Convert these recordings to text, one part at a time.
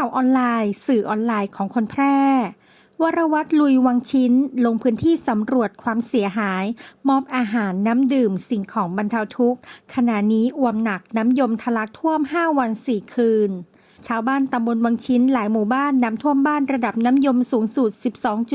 ข่าวออนไลน์ สื่อออนไลน์ของคนแพร่ วรวัตรลุยวังชิ้น ลงพื้นที่สำรวจความเสียหาย มอบอาหารน้ำดื่มสิ่งของบรรเทาทุกข์ ขณะนี้อวมหนักน้ำยมทะลักท่วม 5 วัน 4 คืนชาวบ้านตำบลวังชิ้นหลายหมู่บ้านน้ำท่วมบ้านระดับน้ำยมสูงสุด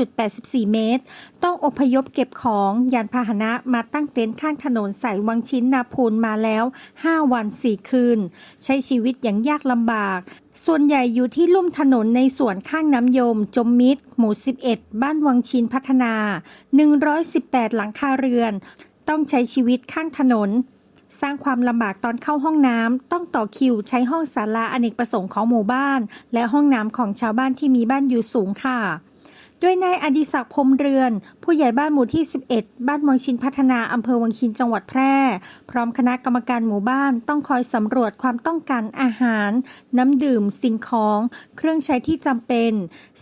12.84 เมตร ต้องอพยพเก็บของยานพาหนะมาตั้งเต็นท์ข้างถนนสายวังชิ้นนาพูนมาแล้ว 5 วัน 4 คืน ใช้ชีวิตอย่างยากลำบาก ส่วนใหญ่อยู่ที่ลุ่มถนนในส่วนข้างน้ำยม จมมิตร หมู่ 11 บ้านวังชินพัฒนา 118 หลังคาเรือน ต้องใช้ชีวิตข้างถนน สร้างความลำบากตอนเข้าห้องน้ำต้องต่อคิวใช้ห้องศาลาอเนกประสงค์ของหมู่บ้าน และห้องน้ำของชาวบ้านที่มีบ้านอยู่สูงค่ะ ด้วยนายอดิศักดิ์พรมเรือน ผู้ใหญ่บ้านหมู่ที่ 11 บ้านวังชินพัฒนาอำเภอวังชินจังหวัดแพร่ พร้อมคณะกรรมการหมู่บ้านต้องคอยสำรวจความต้องการอาหาร น้ำดื่ม สิ่งของ เครื่องใช้ที่จำเป็น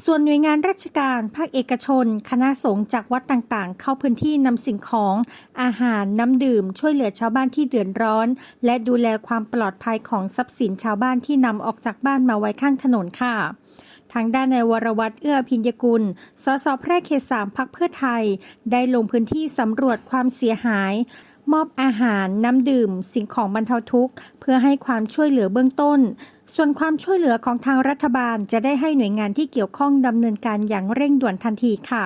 ส่วนหน่วยงานราชการ ภาคเอกชน คณะสงฆ์จากวัดต่างๆ เข้าพื้นที่นำสิ่งของ อาหารน้ำดื่ม ช่วยเหลือชาวบ้านที่เดือดร้อน และดูแลความปลอดภัยของทรัพย์สินชาวบ้านที่นำออกจากบ้านมาไว้ข้างถนนค่ะ ทางด้านในายวรวัตรเอื้อพิญญกุล สสแพร่เขตสามพักเพื่อไทย ได้ลงพื้นที่สำรวจความเสียหาย มอบอาหารน้ำดื่ม สิ่งของบรรเทาทุกข์ เพื่อให้ความช่วยเหลือเบื้องต้น ส่วนความช่วยเหลือของทางรัฐบาลจะได้ให้หน่วยงานที่เกี่ยวข้องดำเนินการอย่างเร่งด่วนทันทีค่ะ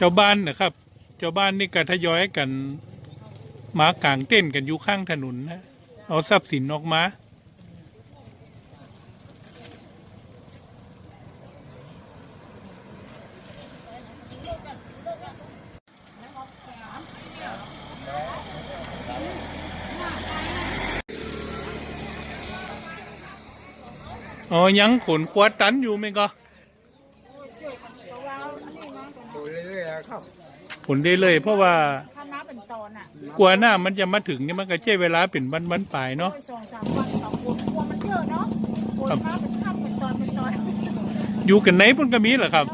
ชาวบ้านนะครับชาวบ้านนี่ก็ทยอยกันมากางเต้นกันอยู่ข้างถนนนะเอาทรัพย์สินออกมาอ๋อยังขนควาตันอยู่ไหมก็ ดูเรื่อยๆ ครับขนได้เลยเพราะว่าถ้าน้ำเป็นตอนอะกว่าหน้ามันจะมาถึงนี่มันก็ใช้เวลาเป็นวันวันๆปลายเนาะ โอ้ยสองสามวันสองคนกลัวมันเยอะเนาะกลัวครับ น้ำเป็นข้ามเป็นตอนเป็นตอนอยู่กันไหนเพิ่นก็มีเหรอครับ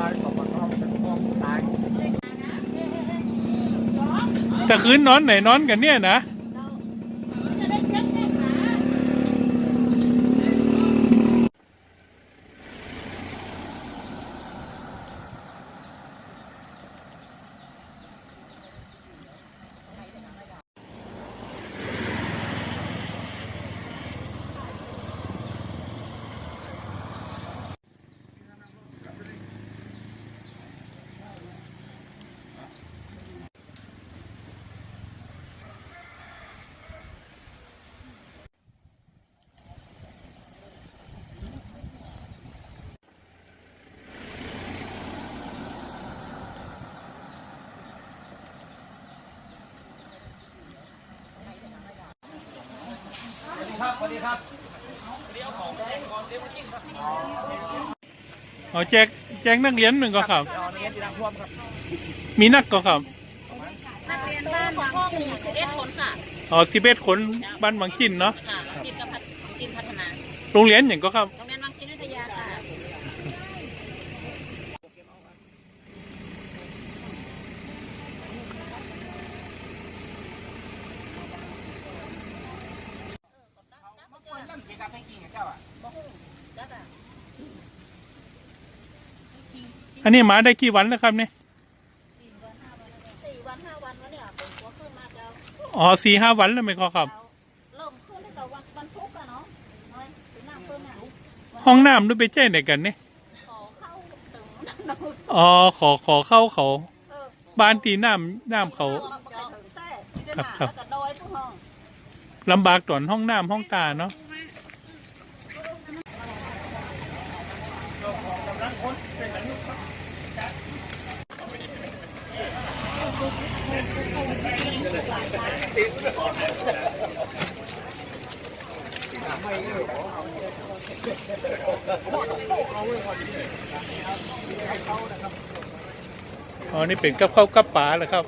ลายของมันก็เป็นพวกตายแต่คืนนอนไหนนอนกันเนี่ยนะจะ อ๋อแจกแจกนักเรียนหนึ่งก็ครับตอนนี้ที่น้ำท่วมครับ มีนักก็ครับนักเรียนบ้านวังสี่สิบเอ็ดคนค่ะอ๋อสิบเอ็ดคนบ้านวังจินเนาะค่ะวังจินกับพัฒจินพัฒนาโรงเรียนอย่างก็ครับ โรงเรียนวังชินวิทยาค่ะ อันนี้มาได้กี่วันแล้วครับเนี่ยสี่วันห้าวันวันเนี่ยเป็นหัวขึ้นมาแล้วอ๋อสี่ห้าวันแล้วไหมก็ครับ เริ่มขึ้นตั้งแต่วันวันพุธอะเนาะน้อยถึงน้ำขึ้นเนี่ยห้องน้ำด้วยไปแจ้งไหนกันเนี่ยขอเข้าถึงน้ำอ๋อขอขอเข้าเขาเออบ้านตีน้ำน้ำเขาครับครับแล้วก็ดอยพวกห้องลำบากตอนห้องน้ำห้องตาเนาะ อ๋อ นี่เป็นกับข้าวกับปลาเหรอครับ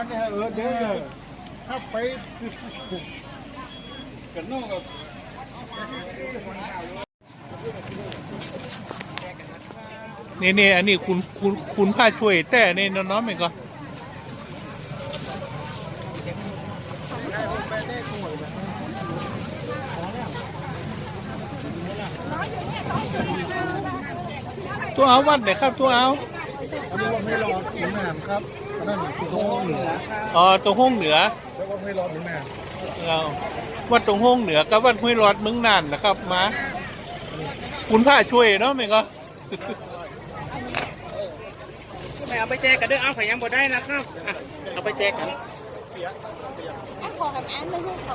นเนี่ยเออเด้อถ้าไปกันนอกกับนี่นี่อันนี้คุณคุณคุณผ้าช่วยแต่นี่น้องๆไหมก็ ตัวเอาวัดไหนครับตัวเอาอันนี้ว่าไม่รอถึงนานครับอันนั้นคือตรงห้องเหนืออ๋อตรงห้องเหนือแล้วว่าไม่รอถึงนานเอาวัดตรงห้องเหนือกับวัดห้วยรอดเมึงนานนะครับมาคุณผ้าช่วยเนาะไหมก็ไม่เอาไปแจกกันเด้อเอาขยังบ่ได้นะครับอะเอาไปแจกกันขอแบบอันไม่ใช่ขอ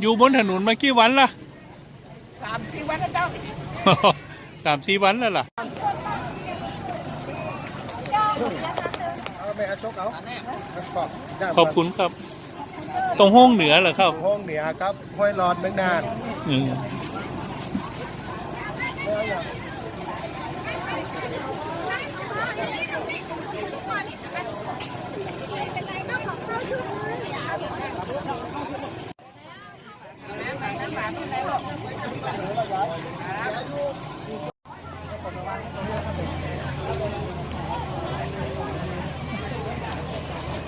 อยู่บนถนนมากี่วันล่ะสามสี่วันนะเจ้า สามสี่วันแล้วล่ะเอาไปเอาชกเอาขอบขอบคุณครับ ตรงห้องเหนือเหรอครับ ห้องเหนือครับห้วยรอดเมืองนานอืม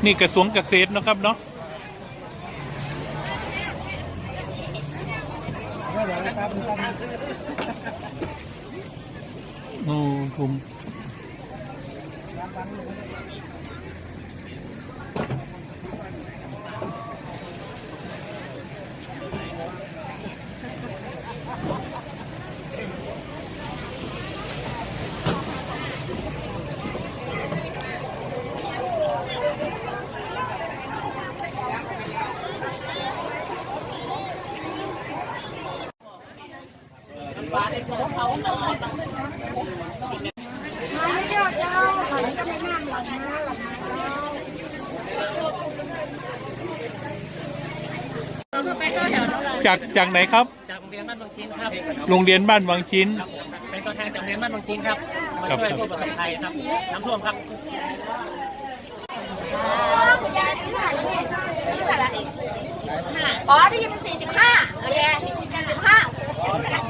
นี่กระทรวงเกษตรนะครับเนาะโอ้ผม จากจากไหนครับ จากโรงเรียนบ้านบางชิ้นครับ โรงเรียนบ้านวังชิ้นครับผมเป็นตัวแทนจากโรงเรียนบ้านบางชิ้นครับ มาครับช่วยผู้ประสบภัยครับ น้ำท่วมครับอ๋อได้ยินเป็นสี่สิบห้าโอเคสี่สิบห้าสองสิบสองอายุสิบสองอ๋อเจ็ดสิบสอ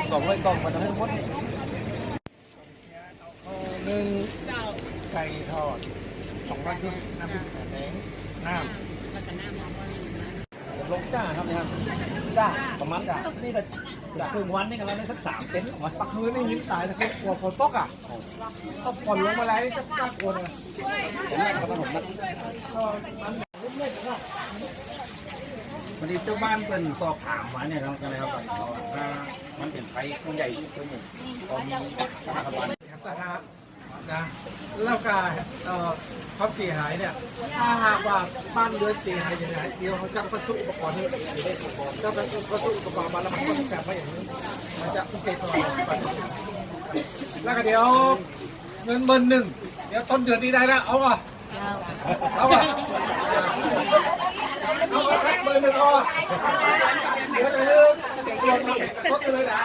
ยโขไทยสองร้อยกล่องมาทั้งหมดหนึ่งไก่ทอดสองร้อยชุดน้ำพริกแดงน้ำลงจ้าครับนะครับจ้าประมาณจ้านี่ก็จากครึ่งวันนี่กันแล้วได้สักสามเซนของมันปักมือนี่ยิ้มตายนะครับกลัวฝนตกอะก็ผ่อนลงมาแล้วจะกล้ากลัวเลยผมแรกกับผมนะ วันนี้เจ้าบ้านเป็นสอบถามมาเนี่ยครับอะไรครับว่ามันเป็นไฟคนใหญ่ตัวหนึ่งตอนนี้สถาบันสาธารณะนะแล้วก็เอ่อความเสียหายเนี่ยถ้าหากว่าบ้านเรือนเสียหายอย่างไรเดี๋ยวเขาจะบรรทุกอุปกรณ์ให้ถ้าบรรทุกบรรทุกอุปกรณ์มาแล้วมันก็จะแฝงไว้อย่างนี้มันจะพิเศษหน่อยแล้วก็เดี๋ยวเงินหมื่นหนึ่งเดี๋ยวต้นเดือนนี้ได้แล้วเอาอะเอาอะ อะครับหมื่นหนึ่งเอาอะเดี๋ยวจะลืมเดี๋ยวมีต้นเลยนะ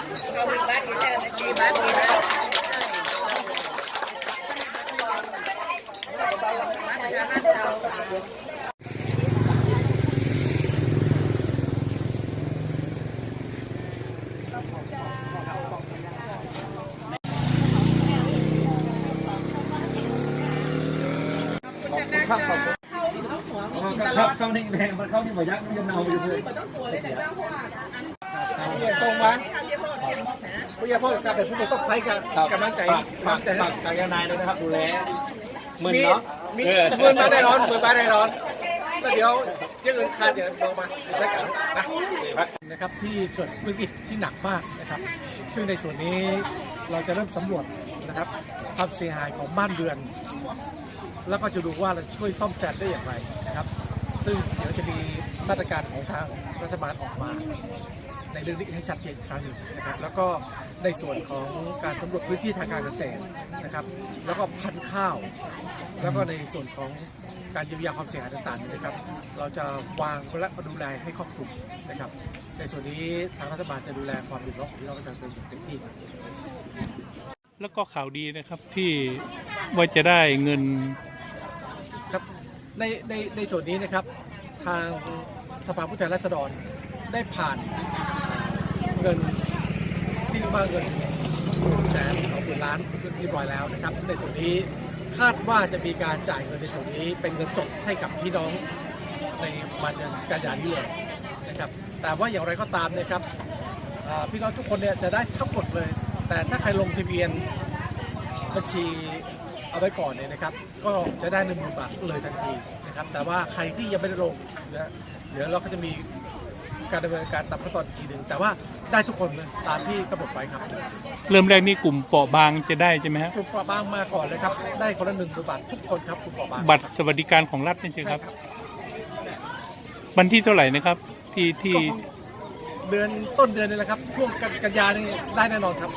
ครับครับครับเข้าในแพงมันเข้าที่บ่ยักษ์ยังเนาอยู่เลยส่งมาผู้ใหญ่พ่อจะเป็นผู้ประสบภัยกับกำลังใจฝากใจฝากฝายนายด้วยนะครับดูแลมึนเนาะมีหมือมาได้ร้อนหมือมาได้ร้อนแล้วเดี๋ยวเรื่ออื่นคาดเดี๋ยวลงมาใช้กันนะครับที่เกิดวิกฤตที่หนักมากนะครับ ซึ่งในส่วนนี้เราจะเริ่มสำรวจนะครับความเสียหายของบ้านเรือน แล้วก็จะดูว่าเราช่วยซ่อมแซมได้อย่างไรนะครับ ซึ่งเดี๋ยวจะมีมาตรการของทางรัฐบาลออกมา ในเรื่องนี้ให้ชัดเจนอีกครั้งหนึ่งนะครับแล้วก็ในส่วนของการสำรวจพื้นที่ทางการเกษตรนะครับ แล้วก็พันธุ์ข้าว แล้วก็ในส่วนของการเยียวยาความเสียหายต่างๆนะครับ เราจะวางและดูแลให้ครอบคลุมนะครับ ในส่วนนี้ทางรัฐบาลจะดูแลความเดือดร้อนของพี่น้องประชาชนอย่างเต็มที่แล้วก็ข่าวดีนะครับที่ว่าจะได้เงิน ในในในส่วนนี้นะครับทางสภาผู้แทนราษฎรได้ผ่านเงินที่เรียกว่าเงินแสนสองหมื่นล้านเรียบร้อยแล้วนะครับ ในส่วนนี้คาดว่าจะมีการจ่ายเงินในส่วนนี้เป็นเงินสดให้กับพี่น้องในวันเดือนกันยายนนี้เลยนะครับ แต่ว่าอย่างไรก็ตามนะครับพี่น้องทุกคนเนี่ยจะได้ทั้งหมดเลย แต่ถ้าใครลงทะเบียนบัญชี เอาไว้ก่อนเนี่ยนะครับ ก็จะได้หนึ่งหมื่นบาทเลยทันทีนะครับ แต่ว่าใครที่ยังไม่ได้ลงนะเดี๋ยวเราก็จะมีการดำเนินการตามขั้นตอนอีกทีหนึ่งแต่ว่าได้ทุกคนเลยตามที่กำหนดไว้ครับเริ่มแรกนี่กลุ่มเปราะบางจะได้ใช่ไหมฮะกลุ่มเปราะบางมาก่อนเลยครับ ได้คนละหนึ่งหมื่นบาททุกคนครับกลุ่มเปราะบางบัตรสวัสดิการของรัฐนี่ใช่ไหมใช่ครับครับ วันที่เท่าไหร่นะครับ ที่ที่ก็คงเดือนต้นเดือนนี่แหละครับช่วงกันกันยานี่ได้แน่นอนครับ